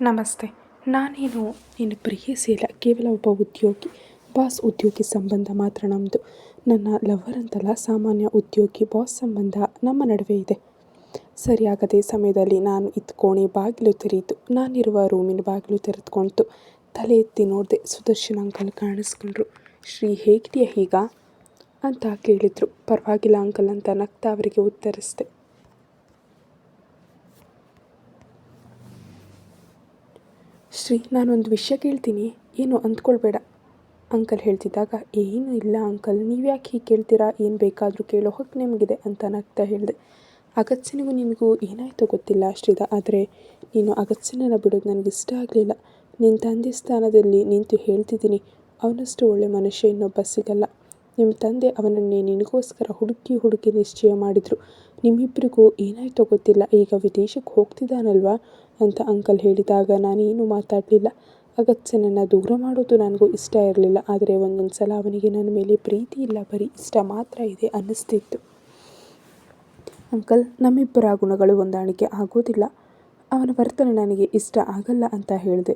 ನಮಸ್ತೆ. ನಾನೇನು ನೀನು ಪ್ರಿಯಸಿಲ್ಲ ಕೇವಲ ಒಬ್ಬ ಉದ್ಯೋಗಿ, ಬಾಸ್ ಉದ್ಯೋಗಿ ಸಂಬಂಧ ಮಾತ್ರ ನಮ್ಮದು ನನ್ನ ಲವರ್ ಅಂತಲ್ಲ, ಸಾಮಾನ್ಯ ಉದ್ಯೋಗಿ, ಬಾಸ್ ಸಂಬಂಧ ನಮ್ಮ ನಡುವೆ ಇದೆ. ಸರಿಯಾಗದೇ ಸಮಯದಲ್ಲಿ ನಾನು ಇದ್ದ ಕೋಣೆ ಬಾಗಿಲು ತೆರೆಯಿತು ನಾನಿರುವ ರೂಮಿನ ಬಾಗಿಲು ತೆರೆದುಕೊಳ್ತು ತಲೆ ಎತ್ತಿ ನೋಡಿದೆ ಸುದರ್ಶನ್ ಅಂಕಲ್ ಕಾಣಿಸ್ಕೊಂಡ್ರು. ಶ್ರೀ ಹೇಗಿದೆಯಾ ಈಗ? ಅಂತ ಕೇಳಿದರು. ಪರವಾಗಿಲ್ಲ ಅಂಕಲ್ ಅಂತ ನಗ್ತಾ ಅವರಿಗೆ ಉತ್ತರಿಸಿದೆ. ಶ್ರೀ, ನಾನೊಂದು ವಿಷಯ ಕೇಳ್ತೀನಿ. ಏನು ಅಂದ್ಕೊಳ್ಬೇಡ. ಅಂಕಲ್ ಹೇಳ್ತಿದ್ದಾಗ, ಏನು ಇಲ್ಲ ಅಂಕಲ್ ನೀವು ಯಾಕೆ ಹೀಗೆ ಕೇಳ್ತೀರಾ? ಏನು ಬೇಕಾದರೂ ಕೇಳೋ ಹಕ್ಕು ನಿಮಗಿದೆ ಅಂತ ನಗ್ತಾ ಹೇಳಿದೆ. ಅಗತ್ಯನಿಗೂ ನಿಮಗೂ ಏನಾಯಿತೋ ಗೊತ್ತಿಲ್ಲ ಶ್ರೀದ ಆದರೆ ನೀನು ಅಗತ್ಯನನ್ನು ಬಿಡೋದು ನನಗೆ ಇಷ್ಟ ಆಗಲಿಲ್ಲ. ನಿನ್ನ ತಂದೆ ಸ್ಥಾನದಲ್ಲಿ ನಿಂತು ಹೇಳ್ತಿದ್ದೀನಿ, ಅವನಷ್ಟು ಒಳ್ಳೆ ಮನುಷ್ಯ ಇನ್ನೊಬ್ಬ ಸಿಗಲ್ಲ. ನಿಮ್ಮ ತಂದೆ ಅವನನ್ನೇ ನಿನಗೋಸ್ಕರ ಹುಡುಕಿ ಹುಡುಕಿ ನಿಶ್ಚಯ ಮಾಡಿದರು. ನಿಮ್ಮಿಬ್ಬರಿಗೂ ಏನಾಯಿತೋ ಗೊತ್ತಿಲ್ಲ, ಈಗ ವಿದೇಶಕ್ಕೆ ಹೋಗ್ತಿದ್ದಾನಲ್ವಾ ಅಂತ ಅಂಕಲ್ ಹೇಳಿದಾಗ ನಾನೇನು ಮಾತಾಡಲಿಲ್ಲ. ಅಗತ್ಯನನ್ನು ದೂರ ಮಾಡೋದು ನನಗೂ ಇಷ್ಟ ಇರಲಿಲ್ಲ, ಆದರೆ ಒಂದೊಂದು ಸಲ ಅವನಿಗೆ ನನ್ನ ಮೇಲೆ ಪ್ರೀತಿ ಇಲ್ಲ, ಬರೀ ಇಷ್ಟ ಮಾತ್ರ ಇದೆ ಅನ್ನಿಸ್ತಿತ್ತು. ಅಂಕಲ್, ನಮ್ಮಿಬ್ಬರ ಗುಣಗಳು ಹೊಂದಾಣಿಕೆ ಆಗೋದಿಲ್ಲ. ಅವನ ವರ್ತನೆ ನನಗೆ ಇಷ್ಟ ಆಗಲ್ಲ ಅಂತ ಹೇಳಿದೆ.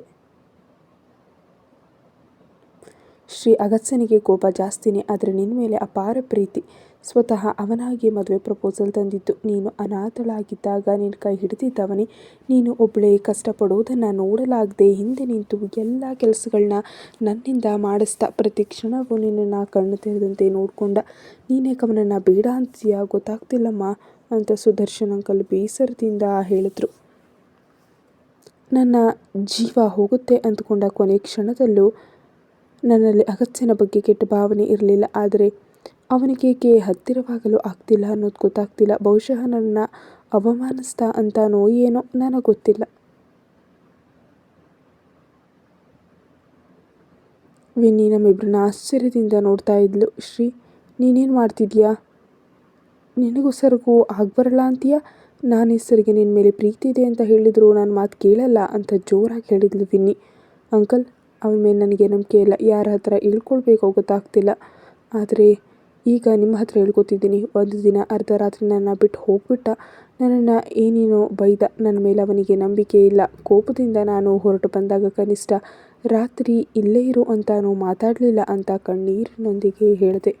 ಶ್ರೀ ಅಗತ್ಸನಿಗೆ ಕೋಪ ಜಾಸ್ತಿನೇ, ಆದರೆ ನಿನ್ನ ಮೇಲೆ ಅಪಾರ ಪ್ರೀತಿ. ಸ್ವತಃ ಅವನಾಗಿ ಮದುವೆ ಪ್ರಪೋಸಲ್ ತಂದಿದ್ದು. ನೀನು ಅನಾಥಳಾಗಿದ್ದಾಗ ನಿನ್ನ ಕೈ ಹಿಡಿದಿದ್ದವನೇ. ನೀನು ಒಬ್ಬಳೇ ಕಷ್ಟಪಡುವುದನ್ನು ನೋಡಲಾಗದೆ ಹಿಂದೆ ನಿಂತು ಎಲ್ಲ ಕೆಲಸಗಳನ್ನ ನನ್ನಿಂದ ಮಾಡಿಸ್ತಾ ಪ್ರತಿ ಕ್ಷಣವೂ ನಿನ್ನನ್ನು ಕಣ್ಣು ತೆರೆದಂತೆ ನೋಡಿಕೊಂಡ. ನೀನೇ ಕವನನ್ನು ಬೇಡ ಅಂತೀಯ? ಗೊತ್ತಾಗ್ತಿಲ್ಲಮ್ಮ ಅಂತ ಸುದರ್ಶನ್ ಅಂಕಲ್ ಬೇಸರದಿಂದ ಹೇಳಿದ್ರು. ನನ್ನ ಜೀವ ಹೋಗುತ್ತೆ ಅಂದ್ಕೊಂಡ ಕೊನೆ ಕ್ಷಣದಲ್ಲೂ ನನ್ನಲ್ಲಿ ಅಗತ್ಯನ ಬಗ್ಗೆ ಕೆಟ್ಟ ಭಾವನೆ ಇರಲಿಲ್ಲ, ಆದರೆ ಅವನಿಗೇಕೆ ಹತ್ತಿರವಾಗಲು ಆಗ್ತಿಲ್ಲ ಅನ್ನೋದು ಗೊತ್ತಾಗ್ತಿಲ್ಲ. ಬಹುಶಃ ನನ್ನ ಅವಮಾನಿಸ್ತಾ ಅಂತಾನೋ ಏನೋ ನನಗೆ ಗೊತ್ತಿಲ್ಲ. ವಿನ್ನಿ ನಮ್ಮಿಬ್ಬರನ್ನ ಆಶ್ಚರ್ಯದಿಂದ ನೋಡ್ತಾ ಇದ್ಲು. ಶ್ರೀ, ನೀನೇನು ಮಾಡ್ತಿದ್ಯಾ? ನಿನಗೂ ಸರ್ಗೂ ಆಗ್ಬರಲ್ಲ ಅಂತೀಯ? ನಾನು ಹೆಸರಿಗೆ ನಿನ್ನ ಮೇಲೆ ಪ್ರೀತಿ ಇದೆ ಅಂತ ಹೇಳಿದ್ರು ನಾನು ಮಾತು ಕೇಳಲ್ಲ ಅಂತ ಜೋರಾಗಿ ಹೇಳಿದ್ಲು ವಿನ್ನಿ. ಅಂಕಲ್ ಅವನ ಮೇಲೆ ನನಗೆ ನಂಬಿಕೆ ಇಲ್ಲ. ಯಾರ ಹತ್ರ ಹೇಳ್ಕೊಳ್ಬೇಕೋ ಗೊತ್ತಾಗ್ತಿಲ್ಲ. ಆದರೆ ಈಗ ನಿಮ್ಮ ಹತ್ರ ಹೇಳ್ಕೊತಿದ್ದೀನಿ. ಒಂದು ದಿನ ಅರ್ಧ ರಾತ್ರಿ ನನ್ನ ಬಿಟ್ಟು ಹೋಗ್ಬಿಟ್ಟ. ನನ್ನನ್ನು ಏನೇನೋ ಬೈದ. ನನ್ನ ಮೇಲೆ ಅವನಿಗೆ ನಂಬಿಕೆ ಇಲ್ಲ. ಕೋಪದಿಂದ ನಾನು ಹೊರಟು ಬಂದಾಗ ಕನಿಷ್ಠ ರಾತ್ರಿ ಇಲ್ಲೇ ಇರು ಅಂತಾನು ಮಾತಾಡಲಿಲ್ಲ ಅಂತ ಕಣ್ಣೀರಿನೊಂದಿಗೆ ಹೇಳಿದೆ.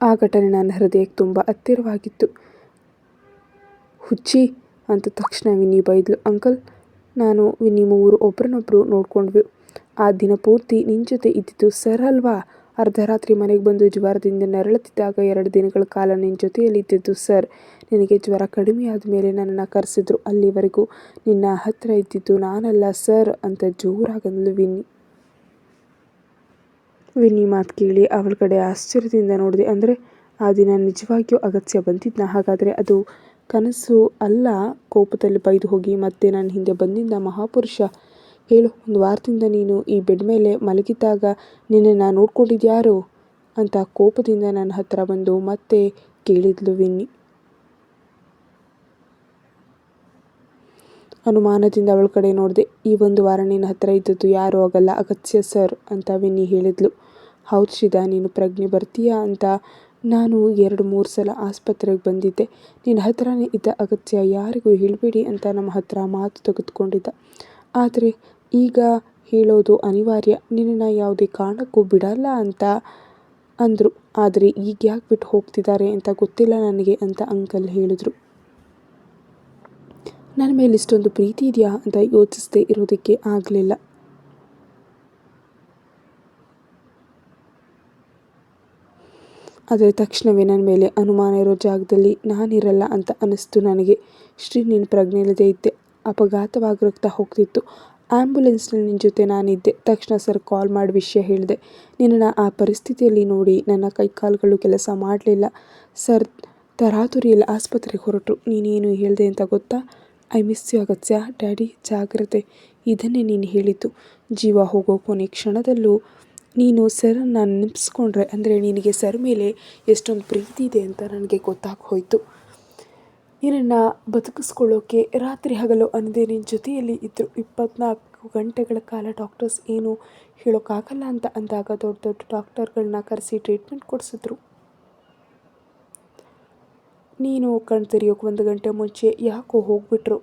ಆ ಘಟನೆ ನನ್ನ ಹೃದಯಕ್ಕೆ ತುಂಬ ಹತ್ತಿರವಾಗಿತ್ತು. ಹುಚ್ಚಿ ಅಂತ ತಕ್ಷಣ ವಿನಿ ಬೈದ್ಲು. ಅಂಕಲ್ ನಾನು ವಿನಿ ಮೂರು ಒಬ್ಬರನ್ನೊಬ್ಬರು ನೋಡ್ಕೊಂಡ್ವಿ. ಆ ದಿನ ಪೂರ್ತಿ ನಿನ್ನ ಜೊತೆ ಇದ್ದಿದ್ದು ಸರ್ ಅಲ್ವಾ? ಅರ್ಧ ರಾತ್ರಿ ಮನೆಗೆ ಬಂದು ಜ್ವರದಿಂದ ನರಳುತ್ತಿದ್ದಾಗ ಎರಡು ದಿನಗಳ ಕಾಲ ನಿನ್ನ ಜೊತೆಯಲ್ಲಿ ಇದ್ದಿದ್ದು ಸರ್. ನಿನಗೆ ಜ್ವರ ಕಡಿಮೆ ಆದಮೇಲೆ ನನ್ನನ್ನು ಕರೆಸಿದ್ರು. ಅಲ್ಲಿವರೆಗೂ ನಿನ್ನ ಹತ್ತಿರ ಇದ್ದಿದ್ದು ನಾನಲ್ಲ ಸರ್ ಅಂತ ಜೋರಾಗಂದ್ಲು ವಿನ್ನಿ. ವಿನ್ನಿ ಮಾತು ಕೇಳಿ ಅವಳ ಕಡೆ ಆಶ್ಚರ್ಯದಿಂದ ನೋಡಿದೆ. ಅಂದರೆ ಆ ದಿನ ನಿಜವಾಗಿಯೂ ಅಗತ್ಯ ಬಂದಿದ್ನ? ಹಾಗಾದರೆ ಅದು ಕನಸು ಅಲ್ಲ ಕೋಪದಲ್ಲಿ ಬೈದು ಹೋಗಿ, ಮತ್ತೆ ನನ್ನ ಹಿಂದೆ ಬಂದಿದ್ದ ಮಹಾಪುರುಷ, ಹೇಳು, ಒಂದು ವಾರದಿಂದ ನೀನು ಈ ಬೆಡ್ ಮೇಲೆ ಮಲಗಿದ್ದಾಗ ನಿನ್ನನ್ನು ನೋಡ್ಕೊಂಡಿದ್ಯಾರು? ಅಂತ ಕೋಪದಿಂದ ನನ್ನ ಹತ್ರ ಬಂದು ಮತ್ತೆ ಕೇಳಿದ್ಲು ವಿನ್ನಿ. ಅನುಮಾನದಿಂದ ಅವಳ ಕಡೆ ನೋಡಿದೆ, ಈ ಒಂದು ವಾರ ನಿನ್ನ ಹತ್ರ ಇದ್ದದ್ದು ಯಾರೂ? ಆಗಲ್ಲ ಅಗತ್ಯ, ಸರ್, ಅಂತ ವಿನ್ನಿ ಹೇಳಿದ್ಲು. ಹೌದು ಶಿದ ನೀನು ಪ್ರಜ್ಞೆ ಬರ್ತೀಯಾ? ಅಂತ ನಾನು ಎರಡು ಮೂರು ಸಲ ಆಸ್ಪತ್ರೆಗೆ ಬಂದಿದ್ದೆ. ನಿನ್ನ ಹತ್ರನೇ ಇದ್ದ ಅಗತ್ಯ ಯಾರಿಗೂ ಹೇಳಬೇಡಿ ಅಂತ ನಮ್ಮ ಹತ್ರ ಮಾತು ತೆಗೆದುಕೊಂಡಿದ್ದ. ಆದರೆ ಈಗ ಹೇಳೋದು ಅನಿವಾರ್ಯ. ನಿನ್ನನ್ನು ಯಾವುದೇ ಕಾರಣಕ್ಕೂ ಬಿಡಲ್ಲ ಅಂತ ಅಂದರು. ಆದರೆ ಈಗ ಯಾಕೆ ಬಿಟ್ಟು ಹೋಗ್ತಿದ್ದಾರೆ ಅಂತ ಗೊತ್ತಿಲ್ಲ ನನಗೆ ಅಂತ ಅಂಕಲ್ ಹೇಳಿದ್ರು. ನನ್ನ ಮೇಲೆ ಇಷ್ಟೊಂದು ಪ್ರೀತಿ ಇದೆಯಾ ಅಂತ ಯೋಚಿಸದೆ ಇರೋದಕ್ಕೆ ಆಗಲಿಲ್ಲ. ಆದರೆ ತಕ್ಷಣವೇ ನನ್ನ ಮೇಲೆ ಅನುಮಾನ ಇರೋ ಜಾಗದಲ್ಲಿ ನಾನಿರಲ್ಲ ಅಂತ ಅನ್ನಿಸ್ತು ನನಗೆ. ಶ್ರೀ, ನೀನು ಪ್ರಜ್ಞೆಯಿಲ್ಲದೆ ಇದ್ದೆ. ಅಪಘಾತವಾಗಿರುತ್ತಾ ಹೋಗ್ತಿತ್ತು. ಆ್ಯಂಬುಲೆನ್ಸ್ನಲ್ಲಿ ನಿನ್ನ ಜೊತೆ ನಾನಿದ್ದೆ. ತಕ್ಷಣ ಸರ್ ಕಾಲ್ ಮಾಡಿ ವಿಷಯ ಹೇಳಿದೆ. ನಿನ್ನನ್ನು ಆ ಪರಿಸ್ಥಿತಿಯಲ್ಲಿ ನೋಡಿ ನನ್ನ ಕೈಕಾಲುಗಳು ಕೆಲಸ ಮಾಡಲಿಲ್ಲ. ಸರ್, ತರಾತುರಿಯಲ್ಲಿ ಆಸ್ಪತ್ರೆಗೆ ಹೊರಟರು. ನೀನೇನು ಹೇಳಿದೆ ಅಂತ ಗೊತ್ತಾ? ಐ ಮಿಸ್ ಯು ಅಗತ್ಯ. ಡ್ಯಾಡಿ, ಜಾಗ್ರತೆ. ಇದನ್ನೇ ನೀನು ಹೇಳಿದ್ದು. ಜೀವ ಹೋಗೋ ಕೊನೆ ಕ್ಷಣದಲ್ಲೂ ನೀನು ಸರನ್ನು ನೆನೆಸ್ಕೊಂಡ್ರೆ ಅಂದರೆ ನಿನಗೆ ಸರ್ ಮೇಲೆ ಎಷ್ಟೊಂದು ಪ್ರೀತಿ ಇದೆ ಅಂತ ನನಗೆ ಗೊತ್ತಾಗಿ ಹೋಯಿತು. ನಿನ್ನನ್ನು ಬದುಕಿಸ್ಕೊಳ್ಳೋಕ್ಕೆ ರಾತ್ರಿ ಹಗಲು ಅನ್ನದೇ ನಿನ್ನ ಜೊತೆಯಲ್ಲಿ ಇದ್ದರು ಇಪ್ಪತ್ನಾಲ್ಕು ಗಂಟೆಗಳ ಕಾಲ ಡಾಕ್ಟರ್ಸ್ ಏನು ಹೇಳೋಕ್ಕಾಗಲ್ಲ ಅಂತ ಅಂದಾಗ ದೊಡ್ಡ ದೊಡ್ಡ ಡಾಕ್ಟರ್ಗಳನ್ನ ಕರೆಸಿ ಟ್ರೀಟ್ಮೆಂಟ್ ಕೊಡಿಸಿದ್ರು. ನೀನು ಕಣ್ ತೆರೆಯೋಕೆ ಒಂದು ಗಂಟೆ ಮುಂಚೆ ಯಾಕೋ ಹೋಗ್ಬಿಟ್ರು.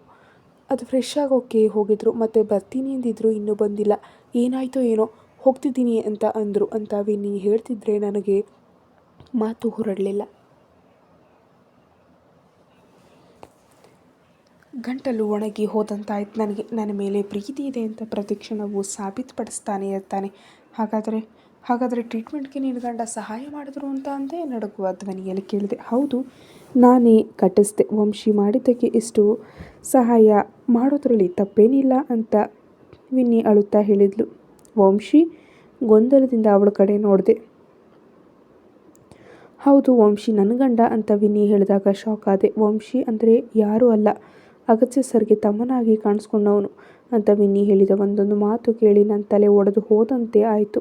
ಅದು ಫ್ರೆಶ್ ಆಗೋಕ್ಕೆ ಹೋಗಿದ್ರು, ಮತ್ತೆ ಬರ್ತೀನಿ ಅಂದಿದ್ರು, ಇನ್ನೂ ಬಂದಿಲ್ಲ. ಏನಾಯಿತೋ ಏನೋ. ಹೋಗ್ತಿದ್ದೀನಿ ಅಂತ ಅಂದರು ಅಂತ ವಿನಿ ಹೇಳ್ತಿದ್ರೆ ನನಗೆ ಮಾತು ಹೊರಡಲಿಲ್ಲ. ಗಂಟಲು ಒಣಗಿ ಹೋದಂತಾಯ್ತು ನನಗೆ. ನನ್ನ ಮೇಲೆ ಪ್ರೀತಿ ಇದೆ ಅಂತ ಪ್ರತಿಕ್ಷಣವು ಸಾಬೀತುಪಡಿಸ್ತಾನೆ ಇರ್ತಾನೆ. ಹಾಗಾದರೆ ಹಾಗಾದರೆ ಟ್ರೀಟ್ಮೆಂಟ್ಗೆ ನೀನು ಗಂಡ ಸಹಾಯ ಮಾಡಿದ್ರು ಅಂತ ಅಂದೇ ನಡುಗುವ ಧ್ವನಿಯಲ್ಲಿ ಕೇಳಿದೆ. ಹೌದು, ನಾನೇ ಕಟ್ಟಿಸ್ದೆ. ವಂಶಿ ಮಾಡಿದ್ದಕ್ಕೆ ಇಷ್ಟು ಸಹಾಯ ಮಾಡೋದ್ರಲ್ಲಿ ತಪ್ಪೇನಿಲ್ಲ ಅಂತ ವಿನ್ನಿ ಅಳುತ್ತಾ ಹೇಳಿದ್ಲು. ವಂಶಿ ಗೊಂದಲದಿಂದ ಅವಳ ಕಡೆ ನೋಡಿದೆ. ಹೌದು ವಂಶಿ, ನನ್ನ ಗಂಡ ಅಂತ ವಿನಿ ಹೇಳಿದಾಗ ಶಾಕ್ ಆದೆ. ವಂಶಿ ಅಂದರೆ ಯಾರೂ ಅಲ್ಲ, ಅಗತ್ಯ ಸರ್ಗೆ ತಮ್ಮನಾಗಿ ಕಾಣಿಸ್ಕೊಂಡವನು ಅಂತ ವಿನಿ ಹೇಳಿದ ಒಂದೊಂದು ಮಾತು ಕೇಳಿ ನನ್ನ ತಲೆ ಒಡೆದು ಹೋದಂತೆ ಆಯಿತು.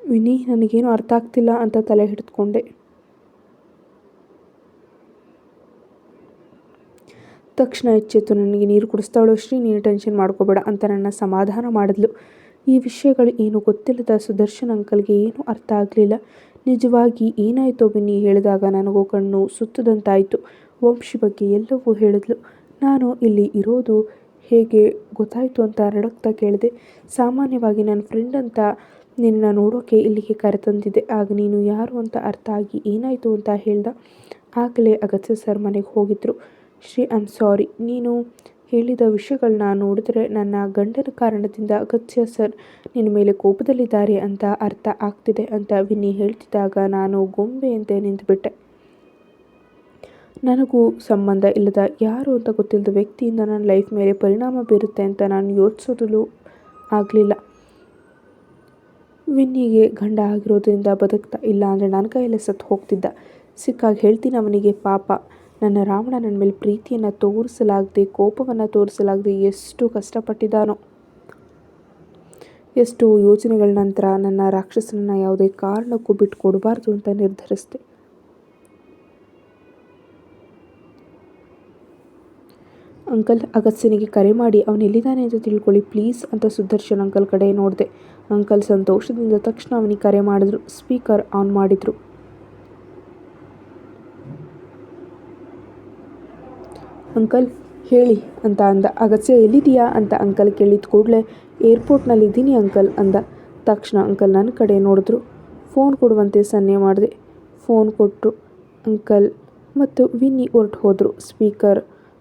ವಿನಿ, ನನಗೇನು ಅರ್ಥ ಆಗ್ತಿಲ್ಲ ಅಂತ ತಲೆ ಹಿಡಿದುಕೊಂಡೆ. ತಕ್ಷಣ ಎಚ್ಚೆತ್ತು, ನನಗೆ ನೀರು ಕುಡಿಸ್ತಾಳು ಶ್ರೀ, ನೀನು ಟೆನ್ಷನ್ ಮಾಡ್ಕೋಬೇಡ ಅಂತ ನನ್ನ ಸಮಾಧಾನ ಮಾಡಿದ್ಲು. ಈ ವಿಷಯಗಳು ಏನು ಗೊತ್ತಿಲ್ಲದ ಸುದರ್ಶನ್ ಅಂಕಲ್ಗೆ ಏನೂ ಅರ್ಥ ಆಗಲಿಲ್ಲ. ನಿಜವಾಗಿ ಏನಾಯಿತೋ ಬಿನ್ನಿ ಹೇಳಿದಾಗ ನನಗೂ ಕಣ್ಣು ಸುತ್ತದಂತಾಯಿತು. ವಂಶಿ ಬಗ್ಗೆ ಎಲ್ಲವೂ ಹೇಳಿದ್ಲು. ನಾನು ಇಲ್ಲಿ ಇರೋದು ಹೇಗೆ ಗೊತ್ತಾಯಿತು ಅಂತ ನಡಕ್ತಾ ಕೇಳಿದೆ. ಸಾಮಾನ್ಯವಾಗಿ ನನ್ನ ಫ್ರೆಂಡ್ ಅಂತ ನಿನ್ನ ನೋಡೋಕೆ ಇಲ್ಲಿಗೆ ಕರೆತಂದಿದ್ದೆ. ಆಗ ನೀನು ಯಾರು ಅಂತ ಅರ್ಥ ಆಗಿ ಏನಾಯಿತು ಅಂತ ಹೇಳ್ದ. ಆಗಲೇ ಅಗತ್ಯ ಸರ್ ಮನೆಗೆ ಹೋಗಿದ್ರು. ಶ್ರೀ ಐಮ್ ಸಾರಿ ನೀನು ಹೇಳಿದ ವಿಷಯಗಳನ್ನ ನೋಡಿದ್ರೆ ನನ್ನ ಗಂಡನ ಕಾರಣದಿಂದ ಅಗತ್ಯ, ಸರ್. ನಿನ್ನ ಮೇಲೆ ಕೋಪದಲ್ಲಿದ್ದಾರೆ ಅಂತ ಅರ್ಥ ಆಗ್ತಿದೆ ಅಂತ ವಿನ್ನಿ ಹೇಳ್ತಿದ್ದಾಗ ನಾನು ಗೊಂಬೆಯಂತೆ ನಿಂತುಬಿಟ್ಟೆ. ನನಗೂ ಸಂಬಂಧ ಇಲ್ಲದ ಯಾರು ಅಂತ ಗೊತ್ತಿಲ್ಲದ ವ್ಯಕ್ತಿಯಿಂದ ನನ್ನ ಲೈಫ್ ಮೇಲೆ ಪರಿಣಾಮ ಬೀರುತ್ತೆ ಅಂತ ನಾನು ಯೋಚಿಸೋದಲು ಆಗಲಿಲ್ಲ. ವಿನ್ನಿಗೆ ಗಂಡ ಆಗಿರೋದ್ರಿಂದ ಬದುಕ್ತಾ ಇಲ್ಲ ಅಂದರೆ ನನ್ನ ಕೈಯಲ್ಲೇ ಸತ್ತು ಹೋಗ್ತಿದ್ದ. ಸಿಕ್ಕಾಗ ಹೇಳ್ತೀನಿ ಅವನಿಗೆ, ಪಾಪ ನನ್ನ ರಾವಣ ನನ್ನ ಮೇಲೆ ಪ್ರೀತಿಯನ್ನು ತೋರಿಸಲಾಗದೆ, ಕೋಪವನ್ನು ತೋರಿಸಲಾಗದೆ ಎಷ್ಟು ಕಷ್ಟಪಟ್ಟಿದ್ದಾನೋ. ಎಷ್ಟು ಯೋಚನೆಗಳ ನಂತರ ನನ್ನ ರಾಕ್ಷಸನನ್ನು ಯಾವುದೇ ಕಾರಣಕ್ಕೂ ಬಿಟ್ಟು ಕೊಡಬಾರ್ದು ಅಂತ ನಿರ್ಧರಿಸಿದೆ. ಅಂಕಲ್ ಅಗತ್ಯನಿಗೆ ಕರೆ ಮಾಡಿ, ಅವನು ಎಲ್ಲಿದ್ದಾನೆ ಅಂತ ತಿಳ್ಕೊಳ್ಳಿ ಪ್ಲೀಸ್, ಅಂತ ಸುದರ್ಶನ್ ಅಂಕಲ್ ಕಡೆ ನೋಡಿದೆ. ಅಂಕಲ್ ಸಂತೋಷದಿಂದ ತಕ್ಷಣ ಅವನಿಗೆ ಕರೆ ಮಾಡಿದ್ರು. ಸ್ಪೀಕರ್ ಆನ್ ಮಾಡಿದ್ರು. ಅಂಕಲ್? ಹೇಳಿ ಅಂತ ಅಂದ. ಅಗತ್ಯ ಎಲ್ಲಿದೆಯಾ ಅಂತ ಅಂಕಲ್ ಕೇಳಿದ ಕೂಡಲೇ ಏರ್ಪೋರ್ಟ್ನಲ್ಲಿ ಇದ್ದೀನಿ ಅಂಕಲ್ ಅಂದ. ತಕ್ಷಣ ಅಂಕಲ್ ನನ್ನ ಕಡೆ ನೋಡಿದ್ರು. ಫೋನ್ ಕೊಡುವಂತೆ ಸನ್ನೆ ಮಾಡಿದೆ. ಫೋನ್ ಕೊಟ್ಟರು ಅಂಕಲ್ ಮತ್ತು ವಿನ್ನಿ ಹೊರಟು ಹೋದರು. ಸ್ಪೀಕರ್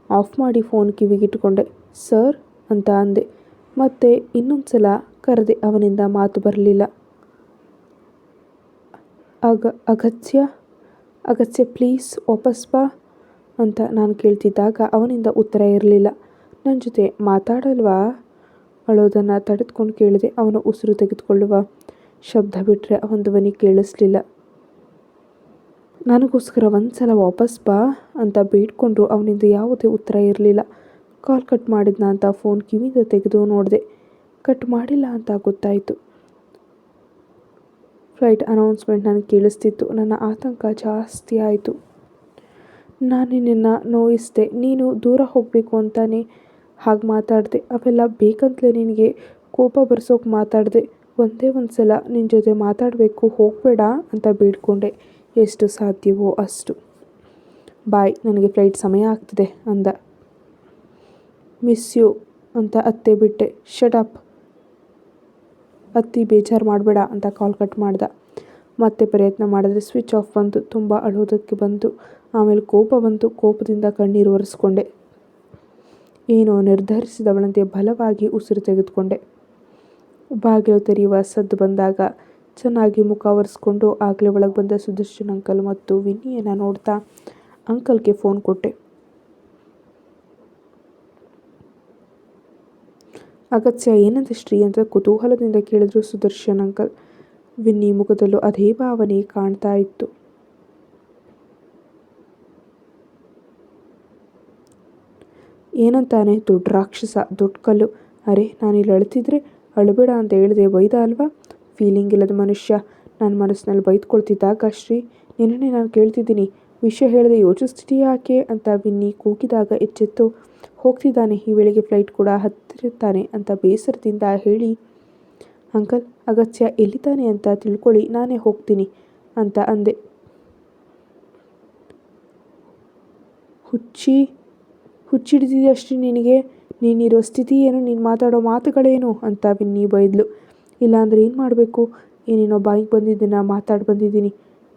ಆಫ್ ಮಾಡಿ ಫೋನ್ ಕಿವಿಗಿಟ್ಟುಕೊಂಡೆ. ಸರ್ ಅಂತ ಅಂದೆ. ಮತ್ತೆ ಇನ್ನೊಂದು ಸಲ ಕರೆದೆ ಅವನಿಂದ ಮಾತು ಬರಲಿಲ್ಲ. ಅಗ ಅಗತ್ಯ ಅಗತ್ಯ ಪ್ಲೀಸ್ ವಾಪಸ್ ಬಾ. ಅಂತ ನಾನು ಕೇಳ್ತಿದ್ದಾಗ ಅವನಿಂದ ಉತ್ತರ ಇರಲಿಲ್ಲ. ನನ್ನ ಜೊತೆ ಮಾತಾಡಲ್ವಾ? ಅಳೋದನ್ನು ತಡೆದುಕೊಂಡು ಕೇಳಿದೆ. ಅವನು ಉಸಿರು ತೆಗೆದುಕೊಳ್ಳುವ ಶಬ್ದ ಬಿಟ್ಟರೆ ಅವನ ಧ್ವನಿ ಕೇಳಿಸ್ಲಿಲ್ಲ. ನನಗೋಸ್ಕರ ಒಂದು ಸಲ ವಾಪಸ್ ಬಾ ಅಂತ ಬೇಡ್ಕೊಂಡ್ರು ಅವನಿಂದ ಯಾವುದೇ ಉತ್ತರ ಇರಲಿಲ್ಲ. ಕಾಲ್ ಕಟ್ ಮಾಡಿದ್ನ ಅಂತ ಫೋನ್ ಕಿವಿಯಿಂದ ತೆಗೆದು ನೋಡಿದೆ. ಕಟ್ ಮಾಡಿಲ್ಲ ಅಂತ ಗೊತ್ತಾಯಿತು. ಫ್ಲೈಟ್ ಅನೌನ್ಸ್ಮೆಂಟ್ ನನಗೆ ಕೇಳಿಸ್ತಿತ್ತು. ನನ್ನ ಆತಂಕ ಜಾಸ್ತಿ ಆಯಿತು. ನಾನು ನಿನ್ನನ್ನು ನೋಯಿಸ್ದೆ. ನೀನು ದೂರ ಹೋಗಬೇಕು ಅಂತಾನೆ ಹಾಗೆ ಮಾತಾಡಿದೆ. ಅವೆಲ್ಲ ಬೇಕಂತಲೇ ನಿನಗೆ ಕೋಪ ಬರ್ಸೋಕೆ ಮಾತಾಡಿದೆ. ಒಂದೇ ಒಂದು ಸಲ ನಿನ್ನ ಜೊತೆ ಮಾತಾಡಬೇಕು ಹೋಗಬೇಡ ಅಂತ ಬೇಡಿಕೊಂಡೆ. ಎಷ್ಟು ಸಾಧ್ಯವೋ ಅಷ್ಟು. ಬಾಯ್, ನನಗೆ ಫ್ಲೈಟ್ ಸಮಯ ಆಗ್ತಿದೆ ಅಂದ. ಮಿಸ್ ಯು ಅಂತ ಅತ್ತೆ ಬಿಟ್ಟೆ. Shut up. ಅತ್ತಿ ಬೇಜಾರು ಮಾಡಬೇಡ ಅಂತ ಕಾಲ್ ಕಟ್ ಮಾಡ್ದ. ಮತ್ತೆ ಪ್ರಯತ್ನ ಮಾಡಿದ್ರೆ ಸ್ವಿಚ್ ಆಫ್ ಬಂತು ತುಂಬ ಅಳೋದಕ್ಕೆ ಬಂತು ಆಮೇಲೆ ಕೋಪ ಬಂತು, ಕೋಪದಿಂದ ಕಣ್ಣೀರು ಒರೆಸ್ಕೊಂಡೆ. ಏನೋ ನಿರ್ಧರಿಸಿದವಳಂತೆ ಬಲವಾಗಿ ಉಸಿರು ತೆಗೆದುಕೊಂಡೆ. ಬಾಗಿಲು ತೆರೆಯುವ ಸದ್ದು ಬಂದಾಗ ಚೆನ್ನಾಗಿ ಮುಖ ಒರೆಸ್ಕೊಂಡು ಆಗಲೇ ಒಳಗೆ ಬಂದ ಸುದರ್ಶನ್ ಅಂಕಲ್ ಮತ್ತು ವಿನ್ನಿಯನ್ನು ನೋಡ್ತಾ ಅಂಕಲ್ಗೆ ಫೋನ್ ಕೊಟ್ಟೆ. ಅಗತ್ಯ ಏನಂತ ಶ್ರೀ? ಅಂತ ಕುತೂಹಲದಿಂದ ಕೇಳಿದ್ರು ಸುದರ್ಶನ್ ಅಂಕಲ್. ವಿನ್ನಿ ಮುಖದಲ್ಲೂ ಅದೇ ಭಾವನೆ ಕಾಣ್ತಾ ಇತ್ತು. ಏನಂತಾನೆ? ದೊಡ್ಡ ರಾಕ್ಷಸ, ದೊಡ್ಡ ಕಲ್ಲು. ಅರೆ, ನಾನಿಲ್ಲಿ ಅಳ್ತಿದ್ರೆ ಅಳುಬೇಡ ಅಂತ ಹೇಳಿದೆ ಬೈದ ಅಲ್ವಾ? ಫೀಲಿಂಗ್ ಇಲ್ಲದ ಮನುಷ್ಯ. ನನ್ನ ಮನಸ್ಸಿನಲ್ಲಿ ಬೈದ್ಕೊಳ್ತಿದ್ದಾಗ ಶ್ರೀ, ನಿನ್ನೆ ನಾನು ಕೇಳ್ತಿದ್ದೀನಿ. ವಿಷಯ ಹೇಳದೆ ಯೋಚಿಸ್ತೀಯ ಯಾಕೆ ಅಂತ ವಿನ್ನಿ ಕೂಗಿದಾಗ ಎಚ್ಚೆತ್ತು. ಹೋಗ್ತಿದ್ದಾನೆ, ಈ ವೇಳೆಗೆ ಫ್ಲೈಟ್ ಕೂಡ ಹತ್ತಿರುತ್ತಾನೆ ಅಂತ ಬೇಸರದಿಂದ ಹೇಳಿ, ಅಂಕಲ್, ಅಗತ್ಯ ಎಲ್ಲಿದ್ದಾನೆ ಅಂತ ತಿಳ್ಕೊಳ್ಳಿ, ನಾನೇ ಹೋಗ್ತೀನಿ ಅಂತ ಅಂದೆ. ಹುಚ್ಚಿ ಹುಚ್ಚಿಡಿದೆಯಷ್ಟು ನಿನಗೆ. ನೀನಿರೋ ಸ್ಥಿತಿ ಏನು, ನೀನು ಮಾತಾಡೋ ಮಾತುಗಳೇನು ಅಂತ ವಿನ್ನಿ ಬೈದ್ಲು. ಇಲ್ಲಾಂದ್ರೆ ಏನು ಮಾಡಬೇಕು? ಏನೇನೋ ಬಾಯಿಗೆ ಬಂದಿದ್ದನ್ನು ಮಾತಾಡಿ ಬಂದಿದ್ದೀನಿ.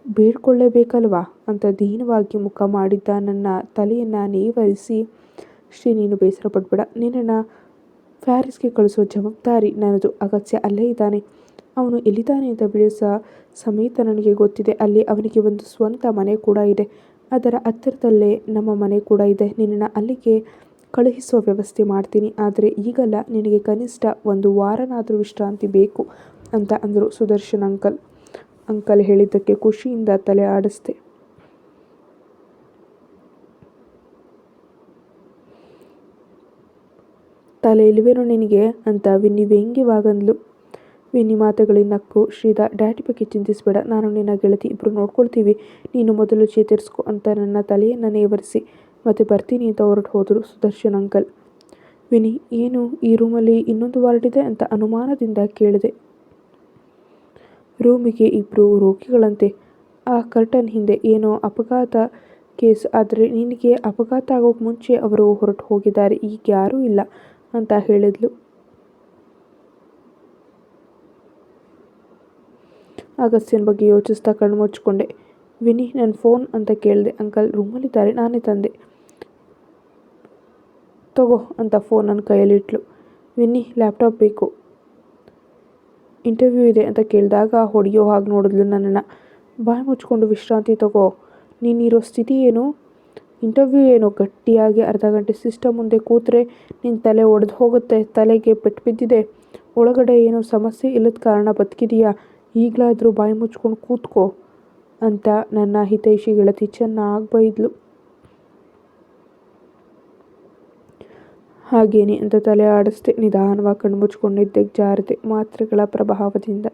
ಬೇಡ್ಕೊಳ್ಳೇಬೇಕಲ್ವಾ? ಅಂತ ದೀನವಾಗಿ ಮುಖ ಮಾಡಿದ್ದ ನನ್ನ ತಲೆಯನ್ನು ನೇವರಿಸಿ, ಶ್ರೀ ನೀನು ಬೇಸರ ಪಡಬೇಡ. ನಿನ್ನನ್ನು ಪ್ಯಾರಿಸ್ಗೆ ಕಳಿಸೋ ಜವಾಬ್ದಾರಿ ನನ್ನದು. ಅಗತ್ಯ ಅಲ್ಲೇ ಇದ್ದಾನೆ. ಅವನು ಎಲ್ಲಿದ್ದಾನೆ ಅಂತ ಬಿಡಿಸ ಸಮೇತ ನನಗೆ ಗೊತ್ತಿದೆ. ಅಲ್ಲಿ ಅವನಿಗೆ ಒಂದು ಸ್ವಂತ ಮನೆ ಕೂಡ ಇದೆ. ಅದರ ಹತ್ತಿರದಲ್ಲೇ ನಮ್ಮ ಮನೆ ಕೂಡ ಇದೆ. ನಿನ್ನನ್ನು ಅಲ್ಲಿಗೆ ಕಳುಹಿಸುವ ವ್ಯವಸ್ಥೆ ಮಾಡ್ತೀನಿ. ಆದರೆ ಈಗಲ್ಲ ನಿನಗೆ ಕನಿಷ್ಠ ಒಂದು ವಾರನಾದರೂ ವಿಶ್ರಾಂತಿ ಬೇಕು ಅಂತ ಅಂದರು ಸುದರ್ಶನ್ ಅಂಕಲ್. ಅಂಕಲ್ ಹೇಳಿದ್ದಕ್ಕೆ ಖುಷಿಯಿಂದ ತಲೆ ಆಡಿಸ್ದೆ. ತಲೆ ಇಲ್ವೇನೋ ನಿನಗೆ ಅಂತ ವಿನ್ನಿ ವ್ಯಂಗ್ಯವಾಗಂದ್ಲು. ವಿನ್ನಿ ಮಾತುಗಳಿಗೆ ನಕ್ಕು. ಶ್ರೀಧಾ ಡ್ಯಾಡಿ ಬಗ್ಗೆ ಚಿಂತಿಸಬೇಡ. ನಾನು ನಿನ್ನ ಗೆಳತಿ ಇಬ್ಬರು ನೋಡ್ಕೊಳ್ತೀವಿ. ನೀನು ಮೊದಲು ಚೇತರಿಸ್ಕೊ ಅಂತ ನನ್ನ ತಲೆಯನ್ನು ನೇವರಿಸಿ. ಮತ್ತೆ ಬರ್ತೀನಿ ಅಂತ ಹೊರಟು ಹೋದರು ಸುದರ್ಶನ್ ಅಂಕಲ್. ವಿನಿ ಏನು ಈ ರೂಮಲ್ಲಿ ಇನ್ನೊಂದು ವಾರ್ಡ್ ಇದೆ ಅಂತ ಅನುಮಾನದಿಂದ ಕೇಳಿದೆ. ರೂಮಿಗೆ ಇಬ್ಬರು ರೋಗಿಗಳಂತೆ. ಆ ಕರ್ಟನ್ ಹಿಂದೆ ಏನೋ ಅಪಘಾತ ಕೇಸ್. ಆದರೆ ನಿನಗೆ ಅಪಘಾತ ಆಗೋಕ್ಕೆ ಮುಂಚೆ ಅವರು ಹೊರಟು ಹೋಗಿದ್ದಾರೆ. ಈಗ ಯಾರೂ ಇಲ್ಲ ಅಂತ ಹೇಳಿದ್ಲು. ಅಗಸ್ತ್ಯನ ಬಗ್ಗೆ ಯೋಚಿಸ್ತಾ ಕಣ್ಣು ಮುಚ್ಕೊಂಡೆ ವಿನಿ ನನ್ನ ಫೋನ್ ಅಂತ ಕೇಳಿದೆ. ಅಂಕಲ್, ರೂಮಲ್ಲಿದ್ದಾರೆ. ನಾನೇ ತಂದೆ. ತಗೋ ಅಂತ ಫೋನ್ ನನ್ನ ಕೈಯಲ್ಲಿಟ್ಲು. ವಿನ್ನಿ ಲ್ಯಾಪ್ಟಾಪ್ ಬೇಕು. ಇಂಟರ್ವ್ಯೂ ಇದೆ ಅಂತ ಕೇಳಿದಾಗ ಹೊಡೆಯೋ ಹಾಗೆ ನೋಡಿದ್ಲು ನನ್ನನ್ನು ಬಾಯಿ ಮುಚ್ಕೊಂಡು ವಿಶ್ರಾಂತಿ ತಗೋ. ನೀನಿರೋ ಸ್ಥಿತಿ ಏನು? ಇಂಟರ್ವ್ಯೂ ಏನು? ಗಟ್ಟಿಯಾಗಿ ಅರ್ಧ ಗಂಟೆ ಸಿಸ್ಟಮ್ ಮುಂದೆ ಕೂತ್ರೆ ನಿನ್ನ ತಲೆ ಒಡೆದು ಹೋಗುತ್ತೆ. ತಲೆಗೆ ಪೆಟ್ಟು ಬಿದ್ದಿದೆ. ಒಳಗಡೆ ಏನೋ ಸಮಸ್ಯೆ ಇಲ್ಲದ ಕಾರಣ ಬದುಕಿದೆಯಾ? ಈಗಲಾದರೂ ಬಾಯಿ ಮುಚ್ಕೊಂಡು ಕೂತ್ಕೋ ಅಂತ ನನ್ನ ಹಿತೈಷಿ ಗೆಳತಿ ಚೆನ್ನಾಗಿ ಬೈದ್ಲು. ಹಾಗೇನೆ ಅಂತ ತಲೆ ಆಡಿಸ್ದೆ, ನಿಧಾನವಾಗಿ ಕಣ್ಣು ಮುಚ್ಕೊಂಡಿದ್ದೆ ಜಾರದೆ ಮಾತ್ರೆಗಳ ಪ್ರಭಾವದಿಂದ.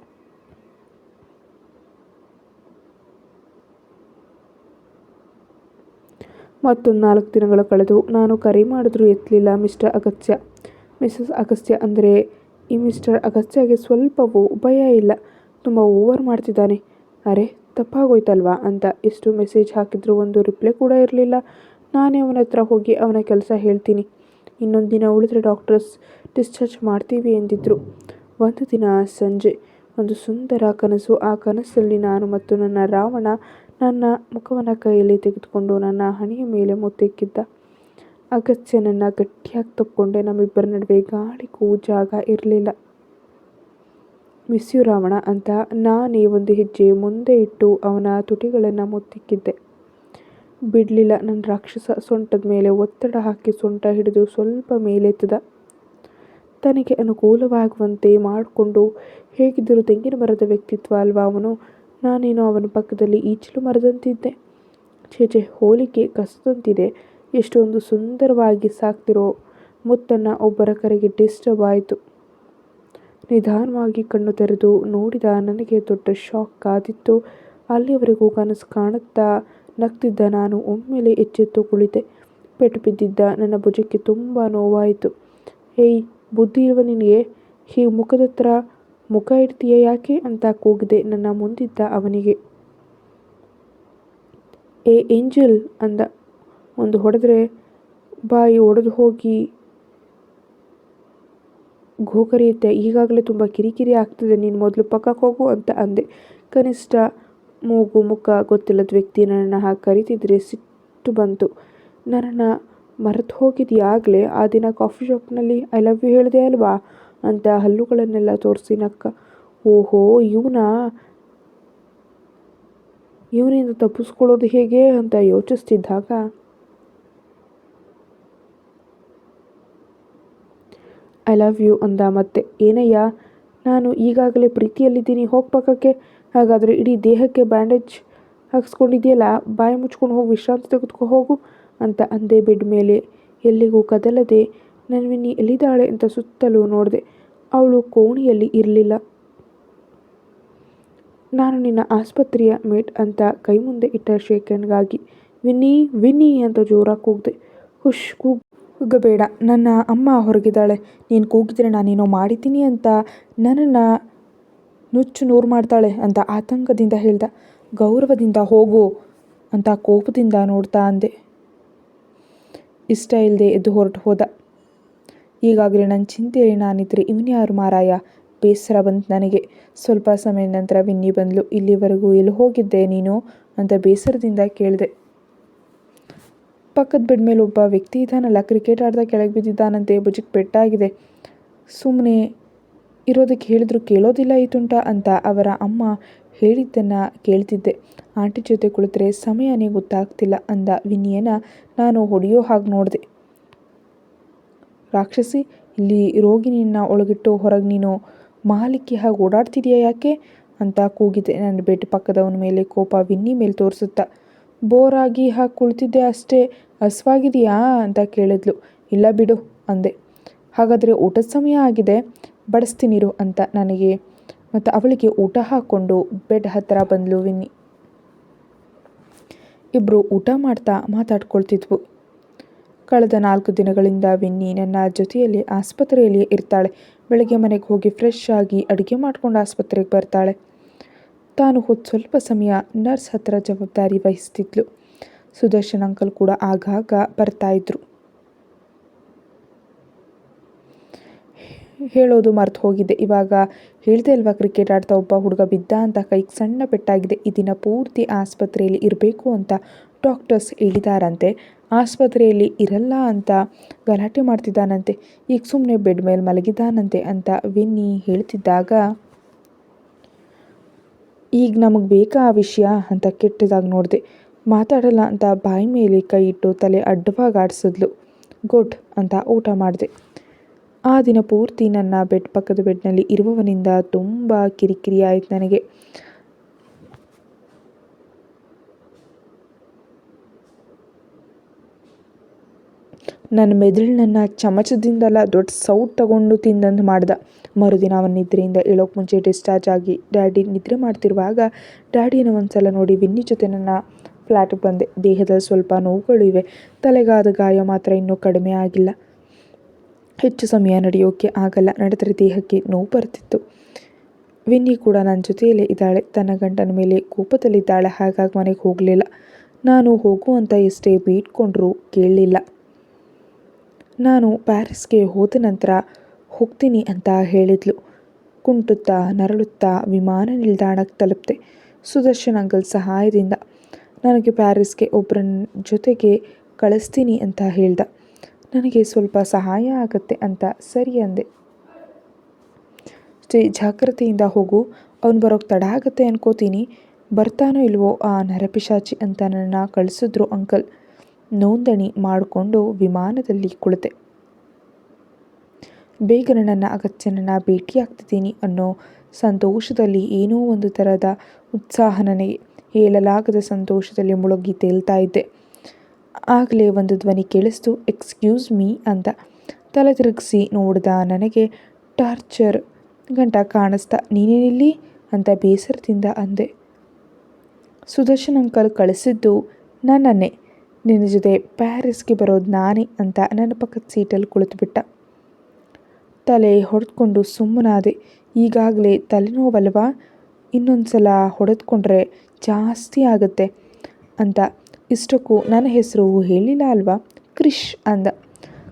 ಮತ್ತೊಂದು ನಾಲ್ಕು ದಿನಗಳು ಕಳೆದು, ನಾನು ಕರೆ ಮಾಡಿದ್ರು ಎತ್ತಲಿಲ್ಲ ಮಿಸ್ಟರ್ ಅಗತ್ಯ ಮಿಸಸ್ ಅಗಸ್ತ್ಯ ಅಂದರೆ ಈ ಮಿಸ್ಟರ್ ಅಗಸ್ತ್ಯಗೆ ಸ್ವಲ್ಪವೂ ಭಯ ಇಲ್ಲ. ತುಂಬ ಓವರ್ ಮಾಡ್ತಿದ್ದಾನೆ. ಅರೆ, ತಪ್ಪಾಗೋಯ್ತಲ್ವಾ? ಅಂತ ಎಷ್ಟು ಮೆಸೇಜ್ ಹಾಕಿದ್ರು ಒಂದು ರಿಪ್ಲೈ ಕೂಡ ಇರಲಿಲ್ಲ. ನಾನೇ ಅವನ ಹತ್ರ ಹೋಗಿ ಅವನ ಕೆಲಸ ಹೇಳ್ತೀನಿ. ಇನ್ನೊಂದು ದಿನ ಉಳಿದ್ರೆ ಡಾಕ್ಟರ್ಸ್ ಡಿಸ್ಚಾರ್ಜ್ ಮಾಡ್ತೀವಿ ಎಂದಿದ್ದರು ಒಂದು ದಿನ ಸಂಜೆ, ಒಂದು ಸುಂದರ ಕನಸು. ಆ ಕನಸಲ್ಲಿ ನಾನು ಮತ್ತು ನನ್ನ ರಾವಣ ನನ್ನ ಮುಖವನ್ನು ಕೈಯಲ್ಲಿ ತೆಗೆದುಕೊಂಡು ನನ್ನ ಹಣೆಯ ಮೇಲೆ ಮುತ್ತಿಕ್ಕಿದ್ದ. ಅಗತ್ಯ ನನ್ನ ಗಟ್ಟಿಯಾಗಿ ತಕ್ಕೊಂಡೆ ನಮ್ಮಿಬ್ಬರ ನಡುವೆ ಗಾಳಿಗೂ ಜಾಗ ಇರಲಿಲ್ಲ. ಮಿಸ್ ಯು ರಾವಣ ಅಂತ ನಾನೇ ಒಂದು ಹೆಜ್ಜೆ ಮುಂದೆ ಇಟ್ಟು ಅವನ ತುಟಿಗಳನ್ನು ಮುತ್ತಿಕ್ಕಿದ್ದೆ. ಬಿಡಲಿಲ್ಲ ನನ್ನ ರಾಕ್ಷಸ ಸೊಂಟದ ಮೇಲೆ ಒತ್ತಡ ಹಾಕಿ ಸೊಂಟ ಹಿಡಿದು ಸ್ವಲ್ಪ ಮೇಲೆತ್ತದ. ತನಗೆ ಅನುಕೂಲವಾಗುವಂತೆ ಮಾಡಿಕೊಂಡು ಹೇಗಿದ್ದರೂ ತೆಂಗಿನ ಮರದ ವ್ಯಕ್ತಿತ್ವ ಅಲ್ವಾ ಅವನು? ನಾನೇನು ಅವನ ಪಕ್ಕದಲ್ಲಿ ಈಚಲು ಮರದಂತಿದ್ದೆ. ಚೇಚೆ ಹೋಲಿಕೆ ಕಸದಂತಿದೆ. ಎಷ್ಟೊಂದು ಸುಂದರವಾಗಿ ಸಾಕ್ತಿರೋ ಮುತ್ತನ್ನು ಒಬ್ಬರ ಕರೆಗೆ ಡಿಸ್ಟರ್ಬ್ ಆಯಿತು. ನಿಧಾನವಾಗಿ ಕಣ್ಣು ತೆರೆದು ನೋಡಿದ ನನಗೆ ದೊಡ್ಡ ಶಾಕ್ ಆದಿತ್ತು. ಅಲ್ಲಿಯವರೆಗೂ ಕನಸು ಕಾಣುತ್ತಾ ನಗ್ತಿದ್ದ ನಾನು ಒಮ್ಮೆಲೆ ಎಚ್ಚೆತ್ತು ಕುಳಿತೆ. ಪೆಟ್ಟು ಬಿದ್ದಿದ್ದ ನನ್ನ ಭುಜಕ್ಕೆ ತುಂಬ ನೋವಾಯಿತು. ಏಯ್, ಬುದ್ಧಿ ಇರುವ ನಿನಗೆ? ಹೀಗೆ ಮುಖದತ್ರ ಮುಖ ಇಡ್ತೀಯ ಯಾಕೆ ಅಂತ ಕೂಗಿದೆ ನನ್ನ ಮುಂದಿದ್ದ ಅವನಿಗೆ. ಏ, ಏಂಜಲ್, ಅಂದ. ಒಂದು ಹೊಡೆದ್ರೆ ಬಾಯಿ ಒಡೆದು ಹೋಗಿ ಗೋಕರಿಯುತ್ತೆ ಈಗಾಗಲೇ ತುಂಬ ಕಿರಿಕಿರಿ ಆಗ್ತಿದೆ. ನೀನು ಮೊದಲು ಪಕ್ಕಕ್ಕೆ ಹೋಗು ಅಂತ ಅಂದೆ. ಕನಿಷ್ಠ ಮೂಗು, ಮುಖ ಗೊತ್ತಿಲ್ಲದ ವ್ಯಕ್ತಿ ನನ್ನನ್ನು ಹಾಗೆ ಕರಿತಿದ್ರೆ ಸಿಟ್ಟು ಬಂತು. ನನ್ನನ್ನು ಮರೆತು ಹೋಗಿದ್ಯಾಗಲೇ ಆ ದಿನ ಕಾಫಿ ಶಾಪ್ನಲ್ಲಿ ಐ ಲವ್ ಯು ಹೇಳಿದೆ ಅಲ್ವಾ? ಅಂತ ಹಲ್ಲುಗಳನ್ನೆಲ್ಲ ತೋರಿಸಿ ನಕ್ಕ. ಓಹೋ, ಇವನ? ಇವನಿಂದ ತಪ್ಪಿಸ್ಕೊಳ್ಳೋದು ಹೇಗೆ ಅಂತ ಯೋಚಿಸ್ತಿದ್ದಾಗ ಐ ಲವ್ ಯು ಅಂದ ಮತ್ತೆ, ಏನಯ್ಯ, ನಾನು ಈಗಾಗಲೇ ಪ್ರೀತಿಯಲ್ಲಿದ್ದೀನಿ ಹೋಗ್ಬೇಕಕ್ಕೆ ಹಾಗಾದರೆ ಇಡೀ ದೇಹಕ್ಕೆ ಬ್ಯಾಂಡೇಜ್ ಹಾಕ್ಸ್ಕೊಂಡಿದೆಯಲ್ಲ, ಬಾಯಿ ಮುಚ್ಕೊಂಡು ಹೋಗಿ, ವಿಶ್ರಾಂತಿ ತೆಗೆದುಕೊ ಹೋಗು, ಅಂತ ಅಂದೆ ಬೆಡ್ ಮೇಲೆ. ಎಲ್ಲಿಗೂ ಕದಲದೆ ನನ್ವಿನಿ ಎಲ್ಲಿದ್ದಾಳೆ ಅಂತ ಸುತ್ತಲೂ ನೋಡಿದೆ, ಅವಳು ಕೋಣೆಯಲ್ಲಿ ಇರಲಿಲ್ಲ. ನಾನು ನಿನ್ನ ಆಸ್ಪತ್ರೆಯ ಮೇಟ್ ಅಂತ ಕೈ ಮುಂದೆ ಇಟ್ಟ ಶೇಖನ್ಗಾಗಿ, ವಿನ್ನಿ ವಿನ್ನಿ ಅಂತ ಜೋರಾಗಿ ಕೂಗ್ದೆ. ಹುಷ್ ಕೂಗಬೇಡ. ನನ್ನ ಅಮ್ಮ ಹೊರಗಿದ್ದಾಳೆ. ನೀನು ಕೂಗಿದ್ರೆ ನಾನೇನೋ ಮಾಡಿದ್ದೀನಿ ಅಂತ ನನ್ನನ್ನು ನುಚ್ಚು ನೂರು ಮಾಡ್ತಾಳೆ ಅಂತ ಆತಂಕದಿಂದ ಹೇಳ್ದ. ಗೌರವದಿಂದ ಹೋಗು ಅಂತ ಕೋಪದಿಂದ ನೋಡ್ತಾ ಅಂದೆ. ಇಷ್ಟ ಇಲ್ಲದೆ ಎದ್ದು ಹೊರಟು ಹೋದ. ಈಗಾಗಲೇ ನನ್ನ ಚಿಂತೆಯಲ್ಲಿ ನಾನಿದ್ರೆ ಇವನ್ಯಾರು ಮಾರಾಯ? ಬೇಸರ ಬಂತು ನನಗೆ. ಸ್ವಲ್ಪ ಸಮಯ ನಂತರ ವಿನ್ನಿ ಬಂದಳು ಇಲ್ಲಿವರೆಗೂ ಎಲ್ಲಿ ಹೋಗಿದ್ದೆ ನೀನು? ಅಂತ ಬೇಸರದಿಂದ ಕೇಳಿದೆ. ಪಕ್ಕದ ಬೆಡ್ ಮೇಲೆ ಒಬ್ಬ ವ್ಯಕ್ತಿ ಇದ್ದಾನಲ್ಲ ಕ್ರಿಕೆಟ್ ಆಡ್ದ ಕೆಳಗೆ ಬಿದ್ದಿದ್ದಾನಂತೆ, ಭುಜಕ್ಕೆ ಪೆಟ್ಟಾಗಿದೆ. ಸುಮ್ಮನೆ ಇರೋದಕ್ಕೆ ಹೇಳಿದ್ರು, ಕೇಳೋದಿಲ್ಲ ಈ ತುಂಟ ಅಂತ ಅವರ ಅಮ್ಮ ಹೇಳಿದ್ದನ್ನು ಕೇಳ್ತಿದ್ದೆ. ಆಂಟಿ ಜೊತೆ ಕುಳಿತರೆ ಸಮಯನೇ ಗೊತ್ತಾಗ್ತಿಲ್ಲ ಅಂದ ವಿನಿಯನ. ನಾನು ಹೊಡೆಯೋ ಹಾಗೆ ನೋಡಿದೆ. ರಾಕ್ಷಸಿ, ಇಲ್ಲಿ ರೋಗಿನಿಯನ್ನು ಒಳಗಿಟ್ಟು ಹೊರಗೆ ನೀನು ಮಾಲಿಕೆ ಹಾಗೆ ಓಡಾಡ್ತಿದೆಯಾ ಯಾಕೆ? ಅಂತ ಕೂಗಿದೆ ನನ್ನ ಬೆಡ್ ಪಕ್ಕದವನ ಮೇಲೆ ಕೋಪ ವಿನ್ನಿ ಮೇಲೆ ತೋರಿಸುತ್ತಾ ಬೋರಾಗಿ ಹಾಗೆ ಕುಳಿತಿದ್ದೆ ಅಷ್ಟೇ. ಹಸ್ವಾಗಿದೆಯಾ? ಅಂತ ಕೇಳಿದ್ಲು. ಇಲ್ಲ ಬಿಡು, ಅಂದೆ. ಹಾಗಾದರೆ ಊಟದ ಸಮಯ ಆಗಿದೆ. ಬಡಿಸ್ತೀನಿರು ಅಂತ ನನಗೆ. ಮತ್ತು ಅವಳಿಗೆ ಊಟ ಹಾಕ್ಕೊಂಡು ಬೆಡ್ ಹತ್ತಿರ ಬಂದ್ಲು ವಿನ್ನಿ. ಇಬ್ಬರು ಊಟ ಮಾಡ್ತಾ ಮಾತಾಡ್ಕೊಳ್ತಿದ್ವು. ಕಳೆದ ನಾಲ್ಕು ದಿನಗಳಿಂದ ವಿನ್ನಿ ನನ್ನ ಜೊತೆಯಲ್ಲಿ ಆಸ್ಪತ್ರೆಯಲ್ಲಿ ಇರ್ತಾಳೆ. ಬೆಳಗ್ಗೆ ಮನೆಗೆ ಹೋಗಿ ಫ್ರೆಶ್ ಆಗಿ ಅಡುಗೆ ಮಾಡ್ಕೊಂಡು ಆಸ್ಪತ್ರೆಗೆ ಬರ್ತಾಳೆ. ತಾನು ಹೋದ ಸ್ವಲ್ಪ ಸಮಯ ನರ್ಸ್ ಹತ್ರ ಜವಾಬ್ದಾರಿ ವಹಿಸ್ತಿದ್ಲು. ಸುದರ್ಶನ್ ಅಂಕಲ್ ಕೂಡ ಆಗಾಗ ಬರ್ತಾಯಿದ್ರು ಹೇಳೋದು ಮರ್ತು ಹೋಗಿದ್ದೆ ಇವಾಗ ಹೇಳ್ದೆ ಅಲ್ವಾ ಕ್ರಿಕೆಟ್ ಆಡ್ತಾ ಒಬ್ಬ ಹುಡುಗ ಬಿದ್ದ ಅಂತ ಕೈಗೆ ಸಣ್ಣ ಪೆಟ್ಟಾಗಿದೆ. ಈ ದಿನ ಪೂರ್ತಿ ಆಸ್ಪತ್ರೆಯಲ್ಲಿ ಇರಬೇಕು ಅಂತ ಡಾಕ್ಟರ್ಸ್ ಹೇಳಿದಾರಂತೆ. ಆಸ್ಪತ್ರೆಯಲ್ಲಿ ಇರಲ್ಲ ಅಂತ ಗಲಾಟೆ ಮಾಡ್ತಿದ್ದಾನಂತೆ. ಈಗ ಸುಮ್ಮನೆ ಬೆಡ್ ಮೇಲೆ ಮಲಗಿದ್ದಾನಂತೆ ಅಂತ ವಿನ್ನಿ ಹೇಳ್ತಿದ್ದಾಗ ಈಗ ನಮಗೆ ಬೇಕಾ ಆ ವಿಷಯ ಅಂತ ಕೆಟ್ಟದಾಗಿ ನೋಡಿದೆ. ಮಾತಾಡಲ್ಲ ಅಂತ ಬಾಯಿ ಮೇಲೆ ಕೈ ಇಟ್ಟು ತಲೆ ಅಡ್ಡವಾಗಿ ಆಡಿಸಿದ್ಲು. ಗುಡ್ ಅಂತ ಊಟ ಮಾಡಿದೆ. ಆ ದಿನ ಪೂರ್ತಿ ನನ್ನ ಬೆಡ್ ಪಕ್ಕದ ಬೆಡ್ನಲ್ಲಿ ಇರುವವನಿಂದ ತುಂಬ ಕಿರಿಕಿರಿ ಆಯಿತು ನನಗೆ. ನನ್ನ ಮೆದುಳಿನನ್ನು ಚಮಚದಿಂದಲ್ಲ ದೊಡ್ಡ ಸೌಟ್ ತಗೊಂಡು ತಿಂದಂದು ಮಾಡ್ದ. ಮರುದಿನ ಅವನ ನಿದ್ರೆಯಿಂದ ಹೇಳೋಕೆ ಮುಂಚೆ ಡಿಸ್ಚಾರ್ಜ್ ಆಗಿ ಡ್ಯಾಡಿ ನಿದ್ರೆ ಮಾಡ್ತಿರುವಾಗ ಡ್ಯಾಡಿನ ಒಂದ್ಸಲ ನೋಡಿ ವಿನ್ನಿ ಜೊತೆ ನನ್ನ ಫ್ಲ್ಯಾಟಿಗೆ ಬಂದೆ. ದೇಹದಲ್ಲಿ ಸ್ವಲ್ಪ ನೋವುಗಳು ಇವೆ. ತಲೆಗಾದ ಗಾಯ ಮಾತ್ರ ಇನ್ನೂ ಕಡಿಮೆ ಆಗಿಲ್ಲ. ಹೆಚ್ಚು ಸಮಯ ನಡೆಯೋಕ್ಕೆ ಆಗಲ್ಲ. ನಡೆದರೆ ದೇಹಕ್ಕೆ ನೋವು ಬರ್ತಿತ್ತು. ವಿನ್ನಿ ಕೂಡ ನನ್ನ ಜೊತೆಯಲ್ಲೇ ಇದ್ದಾಳೆ. ತನ್ನ ಗಂಡನ ಮೇಲೆ ಕೋಪದಲ್ಲಿದ್ದಾಳೆ. ಹಾಗಾಗಿ ಮನೆಗೆ ಹೋಗಲಿಲ್ಲ. ನಾನು ಹೋಗುವಂತ ಎಷ್ಟೇ ಬೀಟ್ಕೊಂಡ್ರೂ ಕೇಳಲಿಲ್ಲ. ನಾನು ಪ್ಯಾರಿಸ್ಗೆ ಹೋದ ನಂತರ ಹೋಗ್ತೀನಿ ಅಂತ ಹೇಳಿದ್ಲು. ಕುಂಟುತ್ತಾ ನರಳುತ್ತಾ ವಿಮಾನ ನಿಲ್ದಾಣಕ್ಕೆ ತಲುಪಿದೆ. ಸುದರ್ಶನ್ ಅಂಕಲ್ ಸಹಾಯದಿಂದ ನನಗೆ ಪ್ಯಾರಿಸ್ಗೆ ಒಬ್ಬರ ಜೊತೆಗೆ ಕಳಿಸ್ತೀನಿ ಅಂತ ಹೇಳ್ದ. ನನಗೆ ಸ್ವಲ್ಪ ಸಹಾಯ ಆಗುತ್ತೆ ಅಂತ ಸರಿ ಅಂದೆ. ಅಷ್ಟೇ ಜಾಗ್ರತೆಯಿಂದ ಹೋಗು, ಅವನು ಬರೋಕ್ಕೆ ತಡ ಆಗುತ್ತೆ ಅನ್ಕೋತೀನಿ. ಬರ್ತಾನೋ ಇಲ್ವೋ ಆ ನರಪಿಶಾಚಿ ಅಂತ ನನ್ನ ಕಳಿಸಿದ್ರು ಅಂಕಲ್. ನೋಂದಣಿ ಮಾಡಿಕೊಂಡು ವಿಮಾನದಲ್ಲಿ ಕುಳಿತೆ. ಬೇಗನೆ ನನ್ನ ಅಗತ್ಯನನ್ನು ಭೇಟಿಯಾಗ್ತಿದ್ದೀನಿ ಅನ್ನೋ ಸಂತೋಷದಲ್ಲಿ ಏನೋ ಒಂದು ಥರದ ಉತ್ಸಾಹ ನನಗೆ ಹೇಳಲಾಗದ ಸಂತೋಷದಲ್ಲಿ ಮುಳುಗಿ ತೇಲ್ತಾ ಇದ್ದೆ. ಆಗಲೇ ಒಂದು ಧ್ವನಿ ಕೇಳಿಸ್ತು ಎಕ್ಸ್ಕ್ಯೂಸ್ ಮೀ ಅಂತ. ತಲೆ ತಿರುಗಿಸಿ ನೋಡಿದ ನನಗೆ ಟಾರ್ಚರ್ ಗಂಟ ಕಾಣಿಸ್ತಾ, ನೀನೇನಿಲ್ಲಿ? ಅಂತ ಬೇಸರದಿಂದ ಅಂದೆ. ಸುದರ್ಶನ್ ಅಂಕಲ್ ಕಳಿಸಿದ್ದು ನನ್ನನ್ನೇ. ನಿನ್ನ ಜೊತೆ ಪ್ಯಾರಿಸ್ಗೆ ಬರೋದು ನಾನೇ ಅಂತ ನನ್ನ ಪಕ್ಕದ ಸೀಟಲ್ಲಿ ಕುಳಿತುಬಿಟ್ಟ. ತಲೆ ಹೊಡೆದುಕೊಂಡು ಸುಮ್ಮನಾದೆ, ಈಗಾಗಲೇ ತಲೆನೋವಲ್ವಾ? ಇನ್ನೊಂದು ಸಲ ಹೊಡೆದುಕೊಂಡ್ರೆ ಜಾಸ್ತಿ ಆಗುತ್ತೆ ಅಂತ. ಇಷ್ಟಕ್ಕೂ ನನ್ನ ಹೆಸರು ಹೇಳಿಲ್ಲ ಅಲ್ವಾ? ಕ್ರಿಶ್ ಅಂದ.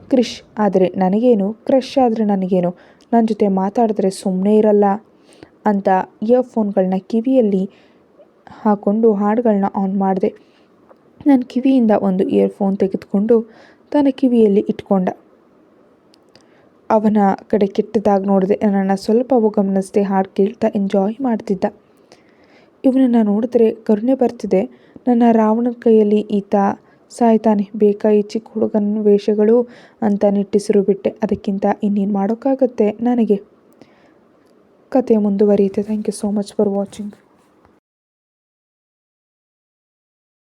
ಕ್ರಿಶ್ ಆದರೆ ನನಗೇನು? ಕ್ರಶ್ ಆದರೆ ನನಗೇನು? ನನ್ನ ಜೊತೆ ಮಾತಾಡಿದ್ರೆ ಸುಮ್ಮನೆ ಇರಲ್ಲ ಅಂತ ಇಯರ್ಫೋನ್ಗಳನ್ನ ಕಿವಿಯಲ್ಲಿ ಹಾಕ್ಕೊಂಡು ಹಾಡುಗಳನ್ನ ಆನ್ ಮಾಡಿದೆ. ನನ್ನ ಕಿವಿಯಿಂದ ಒಂದು ಇಯರ್ಫೋನ್ ತೆಗೆದುಕೊಂಡು ತನ್ನ ಕಿವಿಯಲ್ಲಿ ಇಟ್ಕೊಂಡ. ಅವನ ಕಡೆ ಕೆಟ್ಟದಾಗಿ ನೋಡಿದೆ ನನ್ನನ್ನು ಸ್ವಲ್ಪವೂ ಗಮನಿಸದೆ ಹಾಡು ಕೇಳ್ತಾ ಎಂಜಾಯ್ ಮಾಡ್ತಿದ್ದ. ಇವನನ್ನು ನೋಡಿದ್ರೆ ಕರುಣೆ ಬರ್ತಿದೆ. ನನ್ನ ರಾವಣನ ಕೈಯಲ್ಲಿ ಈತ ಸಾಯ್ತಾನೆ, ಬೇಕಾ ಈ ಚಿಕ್ಕ ಹುಡುಗನ ವೇಷಗಳು ಅಂತ ನಿಟ್ಟಿಸಿರು ಬಿಟ್ಟೆ. ಅದಕ್ಕಿಂತ ಇನ್ನೇನು ಮಾಡೋಕ್ಕಾಗತ್ತೆ ನನಗೆ? ಕತೆ ಮುಂದುವರಿಯುತ್ತೆ. Thank you so much for watching